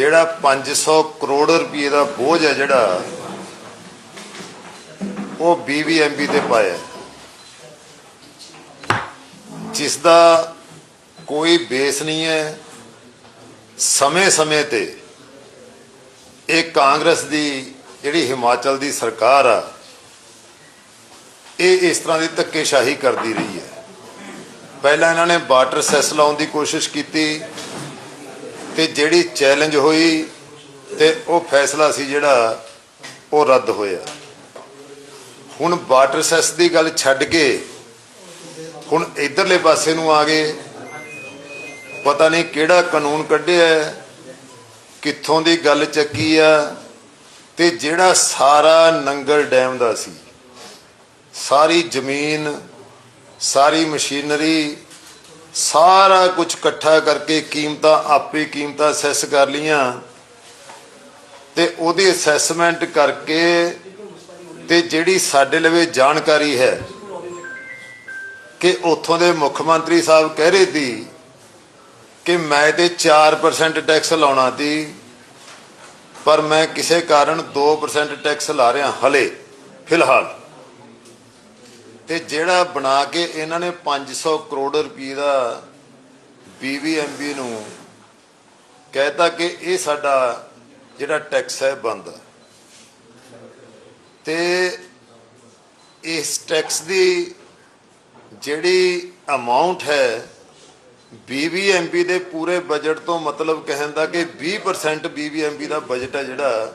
ਜਿਹੜਾ 500 ਕਰੋੜ ਰੁਪਏ ਦਾ ਬੋਝ ਹੈ ਜਿਹੜਾ, ਉਹ ਬੀਬੀਐਮਬੀ ਤੇ ਪਾਇਆ। ਜਿਸ ਦਾ ਕੋਈ ਬੇਸ ਨਹੀਂ ਹੈ, ਸਮੇਂ-ਸਮੇਂ ਤੇ ਇਹ ਕਾਂਗਰਸ ਦੀ ਜਿਹੜੀ ਹਿਮਾਚਲ ਦੀ ਸਰਕਾਰ ਆ, ਇਹ ਇਸ ਤਰ੍ਹਾਂ ਦੀ ਧੱਕੇਸ਼ਾਹੀ ਕਰਦੀ ਰਹੀ ਹੈ। ਪਹਿਲਾਂ ਇਹਨਾਂ ਨੇ ਵਾਟਰ ਸੈਸ ਲਾਉਣ ਦੀ ਕੋਸ਼ਿਸ਼ ਕੀਤੀ ਤੇ ਜਿਹੜੀ ਚੈਲੰਜ ਹੋਈ ਤੇ ਉਹ ਫੈਸਲਾ ਸੀ ਜਿਹੜਾ ਉਹ ਰੱਦ ਹੋਇਆ। ਹੁਣ ਵਾਟਰ ਸੈਸ ਦੀ ਗੱਲ ਛੱਡ ਕੇ ਹੁਣ ਇਧਰਲੇ ਪਾਸੇ ਨੂੰ ਆ ਗਏ। ਪਤਾ ਨਹੀਂ ਕਿਹੜਾ ਕਾਨੂੰਨ ਕੱਢਿਆ, ਕਿੱਥੋਂ ਦੀ ਗੱਲ ਚੱਕੀ ਆ ਤੇ ਜਿਹੜਾ ਸਾਰਾ ਨੰਗਲ ਡੈਮ ਦਾ ਸੀ, ਸਾਰੀ ਜ਼ਮੀਨ, ਸਾਰੀ ਮਸ਼ੀਨਰੀ ਸਾਰਾ ਕੁਝ ਇਕੱਠਾ ਕਰਕੇ ਕੀਮਤਾਂ ਆਪੇ ਕੀਮਤਾਂ ਅਸੈਸ ਕਰ ਲੀਆਂ ਤੇ ਉਹਦੀ ਅਸੈਸਮੈਂਟ ਕਰਕੇ ਤੇ ਜਿਹੜੀ ਸਾਡੇ ਲਵੇ ਜਾਣਕਾਰੀ ਹੈ ਕਿ ਉੱਥੋਂ ਦੇ ਮੁੱਖ ਮੰਤਰੀ ਸਾਹਿਬ ਕਹਿ ਰਹੇ ਸੀ ਕਿ ਮੈਂ ਤੇ 4% ਟੈਕਸ ਲਾਉਣਾ ਸੀ, ਪਰ ਮੈਂ ਕਿਸੇ ਕਾਰਨ 2% ਟੈਕਸ ਲਾ ਰਿਹਾ, ਹਲੇ, ਫਿਲਹਾਲ। ਤੇ ਜਿਹੜਾ ਬਣਾ ਕੇ ਇਹਨਾਂ ਨੇ 500 ਕਰੋੜ ਰੁਪਏ ਦਾ ਬੀਬੀਐਮਬੀ ਨੂੰ ਕਹਿਤਾ ਕਿ ਇਹ ਸਾਡਾ ਜਿਹੜਾ ਟੈਕਸ ਹੈ ਬੰਦ ਹੈ ਤੇ ਇਸ ਟੈਕਸ ਦੀ ਜਿਹੜੀ ਅਮਾਉਂਟ ਹੈ ਬੀਬੀਐਮਪੀ ਦੇ ਪੂਰੇ ਬਜਟ ਤੋਂ ਮਤਲਬ ਕਹਿਣ ਦਾ ਕਿ 20% ਬੀਬੀਐਮਪੀ ਦਾ ਬਜਟ ਹੈ ਜਿਹੜਾ,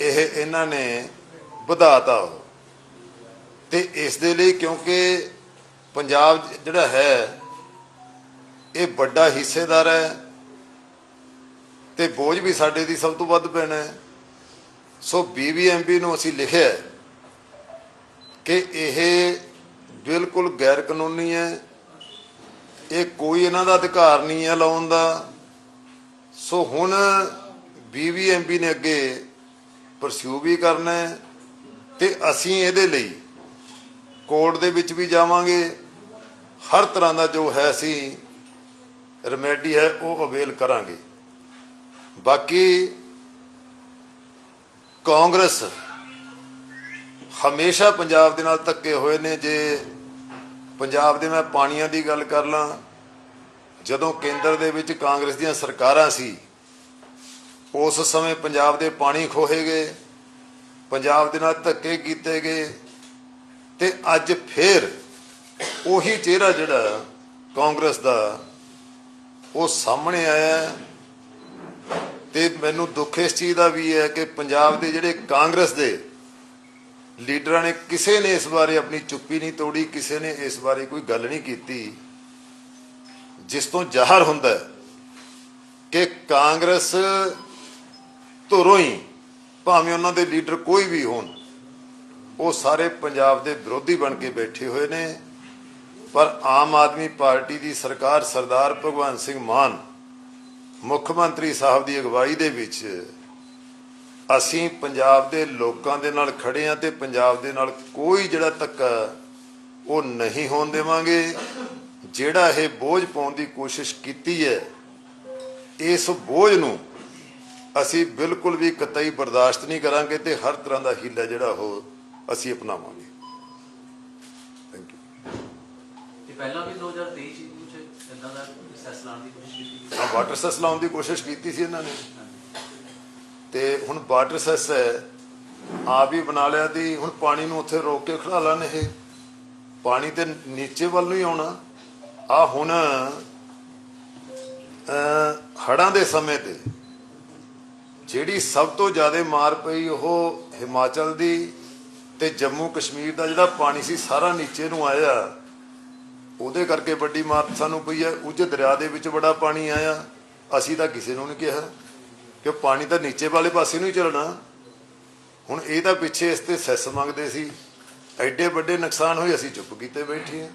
ਇਹ ਇਹਨਾਂ ਨੇ ਵਧਾਤਾ ਉਹ। ਤੇ ਇਸ ਦੇ ਲਈ ਕਿਉਂਕਿ ਪੰਜਾਬ ਜਿਹੜਾ ਹੈ, ਇਹ ਵੱਡਾ ਹਿੱਸੇਦਾਰ ਹੈ ਤੇ ਬੋਝ ਵੀ ਸਾਡੇ ਦੀ ਸਭ ਤੋਂ ਵੱਧ ਪੈਣਾ ਹੈ। ਸੋ ਬੀਬੀਐਮਪੀ ਨੂੰ ਅਸੀਂ ਲਿਖਿਆ ਕਿ ਇਹ ਬਿਲਕੁਲ ਗੈਰ ਕਾਨੂੰਨੀ ਹੈ। ਇਹ ਕੋਈ ਇਹਨਾਂ ਦਾ ਅਧਿਕਾਰ ਨਹੀਂ ਹੈ ਲਾਉਣ ਦਾ। ਸੋ ਹੁਣ ਬੀਬੀਐਮਪੀ ਨੇ ਅੱਗੇ ਪਰਸਿਊ ਵੀ ਕਰਨਾ ਹੈ ਤੇ ਅਸੀਂ ਇਹਦੇ ਲਈ ਕੋਰਟ ਦੇ ਵਿੱਚ ਵੀ ਜਾਵਾਂਗੇ। ਹਰ ਤਰ੍ਹਾਂ ਦਾ ਜੋ ਹੈ ਅਸੀਂ ਰੈਮੇਡੀ ਹੈ, ਉਹ ਅਵੇਲ ਕਰਾਂਗੇ। ਬਾਕੀ ਕਾਂਗਰਸ ਹਮੇਸ਼ਾ ਪੰਜਾਬ ਦੇ ਨਾਲ ਧੱਕੇ ਹੋਏ ਨੇ। ਜੇ ਪੰਜਾਬ ਦੇ ਮੈਂ ਪਾਣੀਆਂ ਦੀ ਗੱਲ ਕਰ ਲਾਂ, ਜਦੋਂ ਕੇਂਦਰ ਦੇ ਵਿੱਚ ਕਾਂਗਰਸ ਦੀਆਂ ਸਰਕਾਰਾਂ ਸੀ, ਉਸ ਸਮੇਂ ਪੰਜਾਬ ਦੇ ਪਾਣੀ ਖੋਹੇ ਗਏ, ਪੰਜਾਬ ਦੇ ਨਾਲ ਧੱਕੇ ਕੀਤੇ ਗਏ। ਤੇ ਅੱਜ ਫੇਰ ਉਹੀ ਚਿਹਰਾ ਜਿਹੜਾ ਕਾਂਗਰਸ ਦਾ, ਉਹ ਸਾਹਮਣੇ ਆਇਆ ਤੇ ਮੈਨੂੰ ਦੁੱਖ ਇਸ ਚੀਜ਼ ਦਾ ਵੀ ਹੈ ਕਿ ਪੰਜਾਬ ਦੇ ਜਿਹੜੇ ਕਾਂਗਰਸ ਦੇ ਲੀਡਰਾਂ ਨੇ, ਕਿਸੇ ਨੇ ਇਸ ਬਾਰੇ ਆਪਣੀ ਚੁੱਪੀ ਨਹੀਂ ਤੋੜੀ, ਕਿਸੇ ਨੇ ਇਸ ਬਾਰੇ ਕੋਈ ਗੱਲ ਨਹੀਂ ਕੀਤੀ। ਜਿਸ ਤੋਂ ਜ਼ਾਹਰ ਹੁੰਦਾ ਕਿ ਕਾਂਗਰਸ ਧੁਰੋਂ ਹੀ ਭਾਵੇਂ ਉਹਨਾਂ ਦੇ ਲੀਡਰ ਕੋਈ ਵੀ ਹੋਣ ਉਹ ਸਾਰੇ ਪੰਜਾਬ ਦੇ ਵਿਰੋਧੀ ਬਣ ਕੇ ਬੈਠੇ ਹੋਏ ਨੇ। ਪਰ ਆਮ ਆਦਮੀ ਪਾਰਟੀ ਦੀ ਸਰਕਾਰ ਸਰਦਾਰ ਭਗਵੰਤ ਸਿੰਘ ਮਾਨ, ਮੁੱਖ ਮੰਤਰੀ ਸਾਹਿਬ ਦੀ ਅਗਵਾਈ ਦੇ ਵਿੱਚ ਅਸੀਂ ਪੰਜਾਬ ਦੇ ਲੋਕਾਂ ਦੇ ਨਾਲ ਖੜੇ ਆ ਤੇ ਪੰਜਾਬ ਦੇ ਨਾਲ ਕੋਈ ਜਿਹੜਾ ਧੱਕਾ ਉਹ ਨਹੀਂ ਹੋਣ ਦੇਵਾਂਗੇ। ਜਿਹੜਾ ਇਹ ਬੋਝ ਪਾਉਣ ਦੀ ਕੋਸ਼ਿਸ਼ ਕੀਤੀ ਹੈ, ਇਸ ਬੋਝ ਨੂੰ ਅਸੀਂ ਬਿਲਕੁਲ ਵੀ ਕਤਈ ਬਰਦਾਸ਼ਤ ਨਹੀਂ ਕਰਾਂਗੇ ਤੇ ਹਰ ਤਰ੍ਹਾਂ ਦਾ ਹੀਲਾ ਜਿਹੜਾ ਉਹ ਅਸੀਂ ਅਪਣਾਵਾਂਗੇ। ਥੈਂਕ ਯੂ ਤੇ ਪਹਿਲਾਂ ਵੀ 2023 ਚ ਕੁਝ ਇਦਾਂ ਦਾ ਸੈਸ ਲਾਉਣ ਦੀ ਕੋਸ਼ਿਸ਼ ਕੀਤੀ ਆ ਵਾਟਰ ਸੈਸ ਲਾਉਣ ਦੀ ਕੋਸ਼ਿਸ਼ ਕੀਤੀ ਸੀ ਇਹਨਾਂ ਨੇ। ਤੇ ਹੁਣ ਵਾਟਰ ਸੈਸ ਹੈ। ਆਪ ਹੀ ਬਣਾ ਲਿਆ ਦੀ ਹੁਣ ਪਾਣੀ ਨੂੰ ਉੱਥੇ ਰੋਕ ਕੇ ਖੜਾ ਲੈਣ ਇਹ। ਪਾਣੀ ਤੇ ਨੀਚੇ ਵੱਲ ਨੂੰ ਹੀ ਆਉਣਾ। ਆ ਹੁਣ ਹੜਾਂ ਦੇ ਸਮੇਂ ਤੇ ਜਿਹੜੀ ਸਭ ਤੋਂ ਜ਼ਿਆਦਾ ਮਾਰ ਪਈ ਉਹ ਹਿਮਾਚਲ ਦੀ ਤੇ ਜੰਮੂ ਕਸ਼ਮੀਰ ਦਾ ਜਿਹੜਾ ਪਾਣੀ ਸੀ ਸਾਰਾ ਨੀਚੇ ਨੂੰ ਆਇਆ। ਉਹਦੇ ਕਰਕੇ ਵੱਡੀ ਮਾਰ ਸਾਨੂੰ ਪਈ ਹੈ। ਉੱਚ ਦਰਿਆ ਦੇ ਵਿੱਚ ਬੜਾ ਪਾਣੀ ਆਇਆ। ਅਸੀਂ ਤਾਂ ਕਿਸੇ ਨੂੰ ਨਹੀਂ ਕਿਹਾ ਕਿ ਪਾਣੀ ਤਾਂ ਨੀਚੇ ਵਾਲੇ ਪਾਸੇ ਨੂੰ ਹੀ ਚੱਲਣਾ। ਹੁਣ ਇਹ ਤਾਂ ਪਿੱਛੇ ਇਸ ਤੇ ਸੈਸ ਮੰਗਦੇ ਸੀ। ਐਡੇ ਵੱਡੇ ਨੁਕਸਾਨ ਹੋਏ ਅਸੀਂ ਚੁੱਪ ਕੀਤੇ ਬੈਠੇ ਹਾਂ।